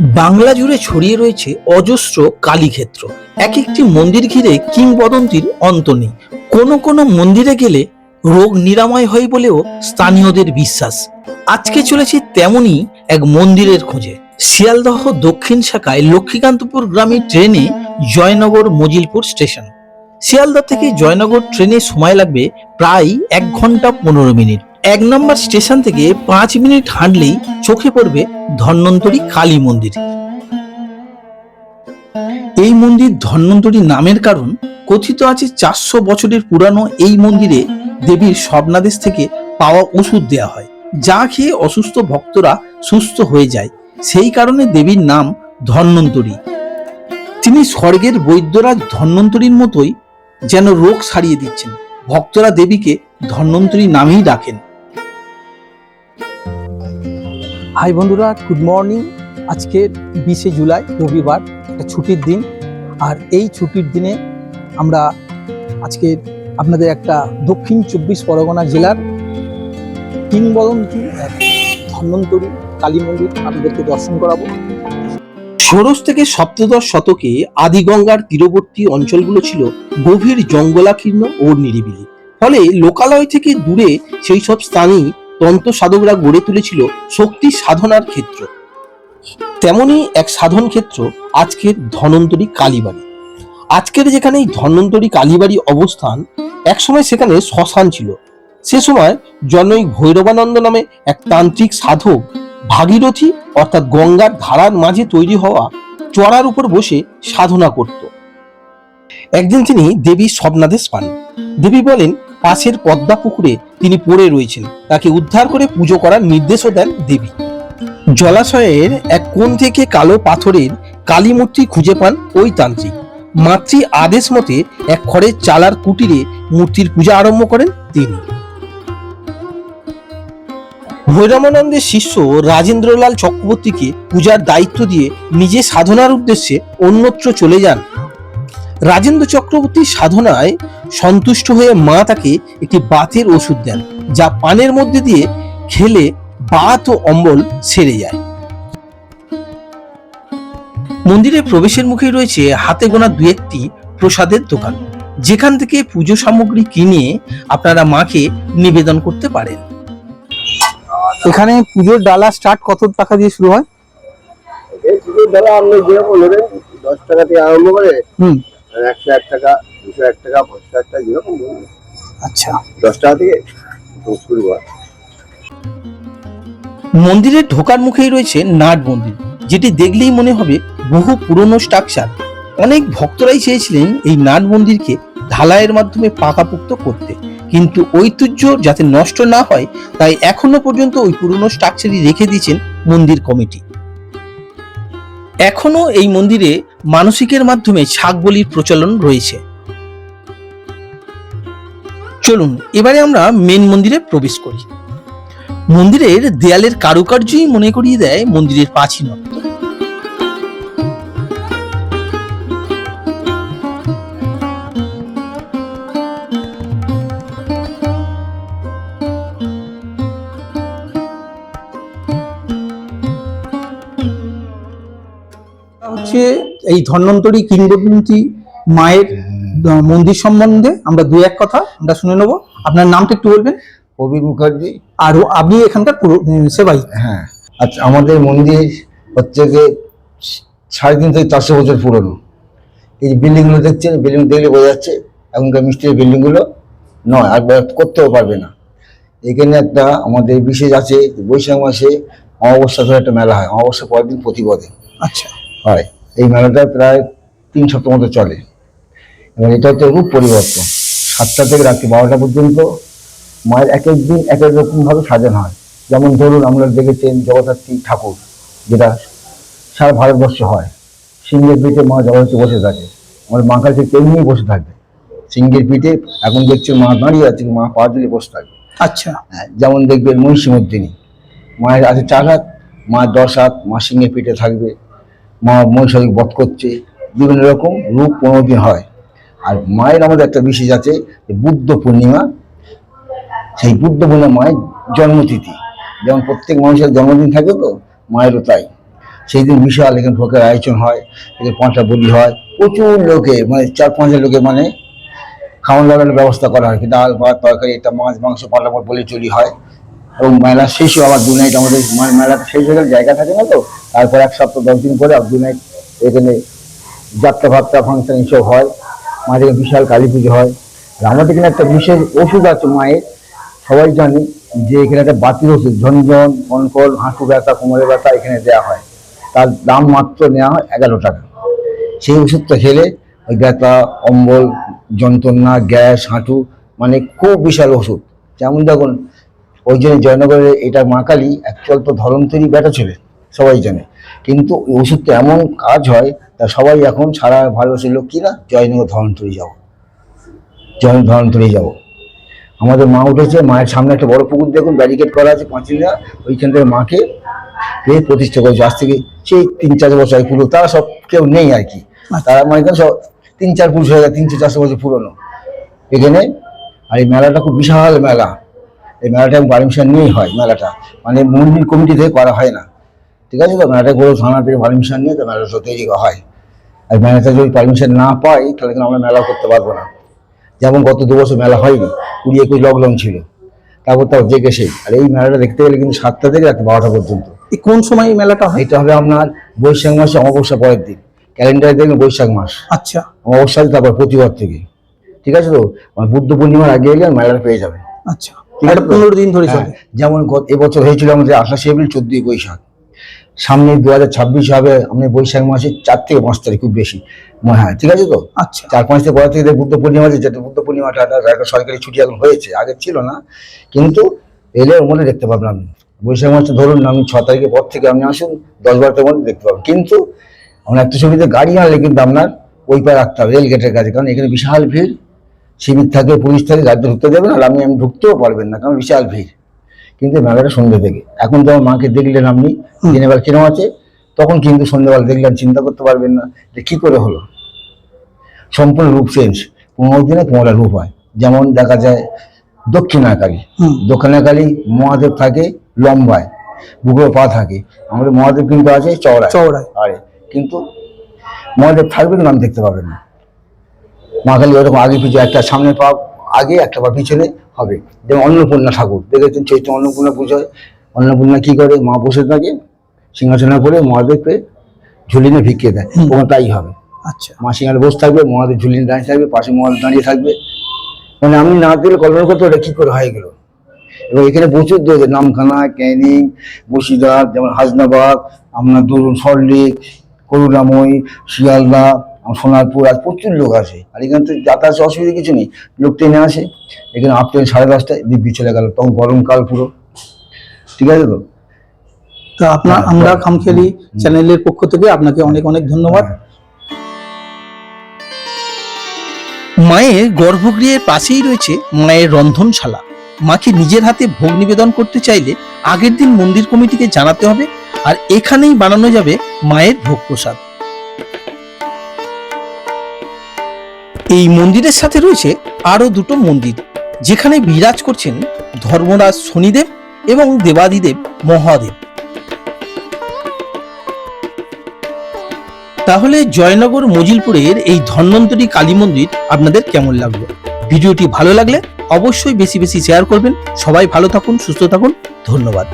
বাংলা জুড়ে ছড়িয়ে রয়েছে অজস্র কালীক্ষেত্র। এক একটি মন্দির ঘিরে কিংবদন্তির অন্ত নেই। কোনো কোনো মন্দিরে গেলে রোগ নিরাময় হয় বলেও স্থানীয়দের বিশ্বাস। আজকে চলেছি তেমনই এক মন্দিরের খোঁজে। শিয়ালদহ দক্ষিণ শাখায় লক্ষ্মীকান্তপুর গ্রামে ট্রেনে জয়নগর মজিলপুর স্টেশন। শিয়ালদহ থেকে জয়নগর ট্রেনে সময় লাগবে প্রায় এক ঘণ্টা পনেরো মিনিট। এক নম্বর স্টেশন থেকে পাঁচ মিনিট হাঁটলেই চোখে পড়বে ধন্বন্তরী কালী মন্দির। এই মন্দির ধন্বন্তরী নামের কারণ কথিত আছে চারশো বছরের পুরানো এই মন্দিরে দেবীর স্বপ্নাদেশ থেকে পাওয়া ওষুধ দেয়া হয়, যা খেয়ে অসুস্থ ভক্তরা সুস্থ হয়ে যায়। সেই কারণে দেবীর নাম ধন্বন্তরী। তিনি স্বর্গের বৈদ্যরাজ ধন্বন্তরীর মতোই যেন রোগ সারিয়ে দিচ্ছেন। ভক্তরা দেবীকে ধন্বন্তরী নামেই ডাকেন। হাই বন্ধুরা গুড মর্নিং আজকে বিশে জুলাই, রবিবার, একটা ছুটির দিন। আর এই ছুটির দিনে আমরা আজকে আপনাদের একটা দক্ষিণ চব্বিশ পরগনা জেলার কিংবদন্তি ধন্বন্তরী কালী মন্দির আপনাদেরকে দর্শন করাবো। ষোড়শ থেকে সপ্তদশ শতকে আদিগঙ্গার তীরবর্তী অঞ্চলগুলো ছিল গভীর জঙ্গলাকীর্ণ ও নিরিবিলি। ফলে লোকালয় থেকে দূরে সেই সব স্থানেই তন্ত্র সাধকরা গড়ে তুলেছিল শক্তি সাধনার ক্ষেত্র। তেমনি এক সাধন ক্ষেত্র আজকের ধনন্তরী কালীবাড়ি। আজকের যেখানে এই ধন্বন্তরী কালীবাড়ি অবস্থান, একসময় সেখানে শ্মশান ছিল। সে সময় জনৈক ভৈরবানন্দ নামে এক তান্ত্রিক সাধক ভাগীরথী অর্থাৎ গঙ্গার ধারার মাঝে তৈরি হওয়া চড়ার উপর বসে সাধনা করত। একদিন তিনি দেবী স্বপ্নাদেশ পান। দেবী বলেন পাশের পদ্মা পুকুরে তিনি পড়ে রয়েছেন। তাকে উদ্ধার করে পুজো করার নির্দেশও দেন দেবী। জলাশয়ের এক কোণ থেকে কালো পাথরের কালী মূর্তি খুঁজে পান ওই তান্ত্রিক। মাতৃ আদেশ মতে এক খড়ের চালার কুটিরে মূর্তির পূজা আরম্ভ করেন তিনি। ভৈরবানন্দের শিষ্য রাজেন্দ্রলাল চক্রবর্তীকে পূজার দায়িত্ব দিয়ে নিজে সাধনার উদ্দেশ্যে অন্যত্র চলে যান। রাজেন্দ্র চক্রবর্তীর সাধনায় সন্তুষ্ট হয়ে মা তাকে একটি বাতের ওষুধ দেন যা পানের মধ্যে দিয়ে খেলে বাত ও অম্বল সেরে যায়। মন্দিরের প্রবেশের মুখেই রয়েছে হাতে গোনা দু একটি প্রসাদের দোকান যেখান থেকে পুজো সামগ্রী কিনে আপনারা মাকে নিবেদন করতে পারেন। এখানে পুজোর ডালা স্টার্ট কত টাকা দিয়ে শুরু হয়? পুজোর বেলা আপনি যেরকম নেবেন দশ টাকা থেকে আরম্ভ করে একশো এক টাকা দুশো এক টাকা পঞ্চাশ এক টাকা যেরকম আচ্ছা। দশ টাকা থেকে শুরু হয়। মন্দিরের ঢোকার মুখেই রয়েছে নাট মন্দির যেটি দেখলেই মনে হবে বহু পুরনো স্ট্রাকচার। অনেক ভক্তরাই চেয়েছিলেন এই নাট মন্দিরকে ঢালাইয়ের মাধ্যমে পাকাপোক্ত করতে। কিন্তু ঐতিহ্য যাতে নষ্ট না হয় তাই এখনও পর্যন্ত ওই পুরনো স্ট্রাকচারই রেখে দিয়েছেন মন্দির কমিটি। এখনও এই মন্দিরে মানসিকের মাধ্যমে ছাগ বলির প্রচলন রয়েছে। চলুন, এবারে আমরা মেন মন্দিরে প্রবেশ করি। মন্দিরের দেয়ালের কারুকার্যই মনে করিয়ে দেয় মন্দিরের প্রাচীনত্ব হচ্ছে এই ধন্বন্তরী কিংবদন্তি মায়ের মন্দির সম্বন্ধে আমরা দু এক কথা আমরা শুনে নেব। আপনার নামটা একটু বলবেন? কবির মুখার্জি। আর আপনি এখানকার সেবাই হ্যাঁ। আচ্ছা আমাদের মন্দির হচ্ছে যে সাড়ে তিন থেকে চারশো বছর পুরনো। এই বিল্ডিংগুলো দেখছেন বিল্ডিং দেখলে বোঝা যাচ্ছে এখনকার মিস্ত্রির বিল্ডিংগুলো নয় আর করতেও পারবে না। এখানে একটা আমাদের বিশেষ আছে বৈশাখ মাসে অমাবস্যা ধরে একটা মেলা হয়। অমাবস্যা পরের দিন প্রতিপদে। আচ্ছা। হয়। এই মেলাটা প্রায় তিন সপ্তাহ মতো চলে। এবার এটা হচ্ছে রূপ পরিবর্তন। সাতটা থেকে রাত্রি বারোটা পর্যন্ত মায়ের এক এক দিন এক এক রকমভাবে সাজানো হয়। যেমন ধরুন আমরা দেখেছেন জগদ্ধাত্রী ঠাকুর যেটা সারা ভারতবর্ষে হয়। সিংহের পিঠে মা জগদ্ধাত্রী বসে থাকে। আমার মা কাছে তেমনি বসে থাকে। সিংহের পিঠে এখন দেখছেন মা দাঁড়িয়ে আছে মা পা দিলে বসে থাকে। আচ্ছা। হ্যাঁ, যেমন দেখবেন মহিষীমর্দিনী মায়ের আছে চার হাত মা দশ হাত মা সিংহের পিঠে থাকবে। মহিষাদী বধ করছে, বিভিন্ন রকম রূপ পনেরো দিন হয়। আর মায়ের আমাদের একটা বিশেষ আছে বুদ্ধ পূর্ণিমা, সেই বুদ্ধ পূর্ণিমা মায়ের জন্মতিথি। যেমন প্রত্যেক মানুষের জন্মদিন থাকে তো, মায়েরও তাই। সেই দিন বিশাল এখানে ভোগের আয়োজন হয় এখানে পাঁচটা বলি হয়। প্রচুর লোকে মানে চার পাঁচ লোকে মানে খাওয়ান দাওয়ানোর ব্যবস্থা করা হয়। ডাল, ভাত, তরকারি, এটা মাছ, মাংস পাল্টা বলি চলি হয়। এবং মেলা শেষও আবার দু নাইট আমাদের মেলা মেলাটা শেষ হয়ে গেলে, জায়গা থাকে না তো। তারপর এক সপ্তাহ, দশ দিন পরে দু নাইট এখানে যাত্রা ফাত্রা ফাংশন এসব হয়। মাঝে বিশাল কালী পুজো হয়। আর আমাদের এখানে একটা বিশেষ ওষুধ আছে মায়ের, সবাই জানি যে এখানে একটা বাতিল ওষুধ, ঝনঝন, কনকল, হাঁটু ব্যথা কোমরে ব্যথা এখানে দেওয়া হয়। তার দাম মাত্র নেওয়া হয় এগারো টাকা। সেই ওষুধটা খেলে ওই ব্যথা, অম্বল, যন্ত্রণা, গ্যাস, হাঁটু মানে খুব বিশাল ওষুধ। যেমন দেখুন ওই জন্য জয়নগরের এটা মা কালী অ্যাকচুয়াল তো ধরন্তরী ব্যাটা ছেলে, সবাই জানে। কিন্তু ওষুধটা এমন কাজ হয়, তা সবাই এখন সারা ভারতবর্ষের লোক কিনা জয়নগর ধরন্তরী যাব। জয় ধরন্তরী যাব। আমাদের মা উঠেছে, মায়ের সামনে একটা বড় পুকুর দেখুন ব্যারিকেড করা আছে পাঁচিলরা ওইখান থেকে মাকে পেয়ে প্রতিষ্ঠা করেছে। আজ থেকে সেই তিন চার বছর পুরো, তারা সব কেউ নেই আর কি। তারা মানে এখানে সব তিন চার পুরুষ হয়ে গেছে চার চারশো বছর পুরনো। এখানে, আর এই মেলাটা খুব বিশাল মেলা। এই মেলাটা পারমিশন নিয়েই হয় মেলাটা। মানে মন্দির কমিটি থেকে করা হয় না। ঠিক আছে তো? মেলাটা গরু থানা থেকে পারমিশন নিয়ে তো মেলাটা তৈরি করা হয়। আর মেলাটা যদি পারমিশন না পাই তাহলে কিন্তু আমরা মেলা করতে পারব না। যেমন গত দু বছর মেলা হয়নি কুড়ি একুশ লকডাউন ছিল। তারপর তাও জেগে সেই আর এই মেলাটা দেখতে গেলে কিন্তু সাতটা থেকে রাত বারোটা পর্যন্ত। এই কোন সময় এই মেলাটা হয়? এটা হবে আপনার বৈশাখ মাসে অমাবস্যা পরের দিন। ক্যালেন্ডারে দেখবেন বৈশাখ মাস। আচ্ছা। অমাবস্যা তারপর প্রতিবার থেকে। ঠিক আছে তো? মানে বুদ্ধ পূর্ণিমার আগে গেলে মেলাটা পেয়ে যাবে আচ্ছা। এটা পনেরো দিন ধরে হ্যাঁ, চলে। যেমন গত এবছর হয়েছিল আমাদের আঠাশে এপ্রিল চোদ্দই বৈশাখ। সামনে দু হাজার ছাব্বিশ হবে আপনি বৈশাখ মাসের চার থেকে পাঁচ তারিখ খুব বেশি। মনে হয় ঠিক আছে তো? আচ্ছা। চার পাঁচ থেকে পর থেকে বুদ্ধ পূর্ণিমা আছে যেটা বুদ্ধ পূর্ণিমাটা একটা- সরকারি ছুটি এখন হয়েছে আগে ছিল না। কিন্তু এলে ওর মধ্যে দেখতে পাবেন আপনি। বৈশাখ মাসে ধরুন আমি ছ তারিখের পর থেকে আপনি আসুন দশ বারোটার মধ্যে দেখতে পাবেন। কিন্তু আমরা একটা ছবিতে গাড়ি আনলে কিন্তু আপনার ওই পায়ে রাখতে হবে রেল গেটের কাছে কারণ এখানে বিশাল ভিড়। শিবির থাকে পুলিশ থাকে গাড়িতে ঢুকতে দেবে না আর আপনি আমি ঢুকতেও পারবেন না কারণ বিশাল ভিড়। কিন্তু মেলাটা সন্ধ্যে থেকে। এখন তো আমার মাকে দেখলেন আপনি দিনের বেলা কিরম আছে? তখন কিন্তু সন্ধ্যেবেলা দেখলেন চিন্তা করতে পারবেন না যে কি করে হলো। সম্পূর্ণ রূপ চেঞ্জ পনেরো দিনে পনেরোটা রূপ হয়। যেমন দেখা যায় দক্ষিণাকালী। দক্ষিণাকালী মহাদেব থাকে লম্বায়। বুকরো পা থাকে। আমাদের মহাদেব কিন্তু আছে চওড়ায়। চওড়ায়। আরে কিন্তু মহাদেব থাকবে আমি দেখতে পাবেন না। মা কালী ওরকম আগে পিছু একটা সামনে পা আগে একটা পা পিছনে হবে। যেমন অন্নপূর্ণা ঠাকুর দেখেছেন? চৈত্র অন্নপূর্ণা পুজো হয়। অন্নপূর্ণা কী করে? মা বসে থাকে সিংহাসনে করে মহাদেবকে ঝুলিনে ভিক্ষে দেয়। ওখানে তাই হবে। আচ্ছা। মা সিংহাসনে বসে থাকবে মহাদেব ঝুলিনে দাঁড়িয়ে থাকবে পাশে মহাদেব দাঁড়িয়ে থাকবে। মানে আমি না দিলে কল্পনা করতে ওটা কী করে হয়ে গেল। এবং এখানে প্রচুর দূরে নামখানা ক্যানিং বসিরহাট যেমন হাজনাবাদ আপনার ধরুন সল্টলেক করুণাময়ী শিয়ালদা সোনারপুর আর প্রচুর লোক আসে। আর এখানে তো যাতায়াতের অসুবিধা কিছু নেই। লোক ট্রেনে আসে। এখানে আপ ট্রেন সাড়ে দশটায় দিব্যি চলে গেল। তখন গরমকাল পুরো। ঠিক আছে তো? তো আপনার হ্যাঁ, আমরা হ্যাঁ। খামখেলি চ্যানেলের পক্ষ থেকে আপনাকে অনেক অনেক ধন্যবাদ। মায়ের গর্ভগৃহের পাশেই রয়েছে মায়ের রন্ধনশালা। মাকে নিজের হাতে ভোগ নিবেদন করতে চাইলে আগের দিন মন্দির কমিটিকে জানাতে হবে আর এখানেই বানানো যাবে মায়ের ভোগ প্রসাদ এই মন্দিরের সাথে রয়েছে আরও দুটো মন্দির, যেখানে বিরাজ করছেন ধর্মরাজ শনিদেব এবং দেবাদিদেব মহাদেব। তাহলে জয়নগর মজিলপুরের এই ধন্বন্তরী কালী মন্দির আপনাদের কেমন লাগল? ভিডিওটি ভালো লাগলে অবশ্যই বেশি বেশি শেয়ার করবেন। সবাই ভালো থাকুন, সুস্থ থাকুন। ধন্যবাদ।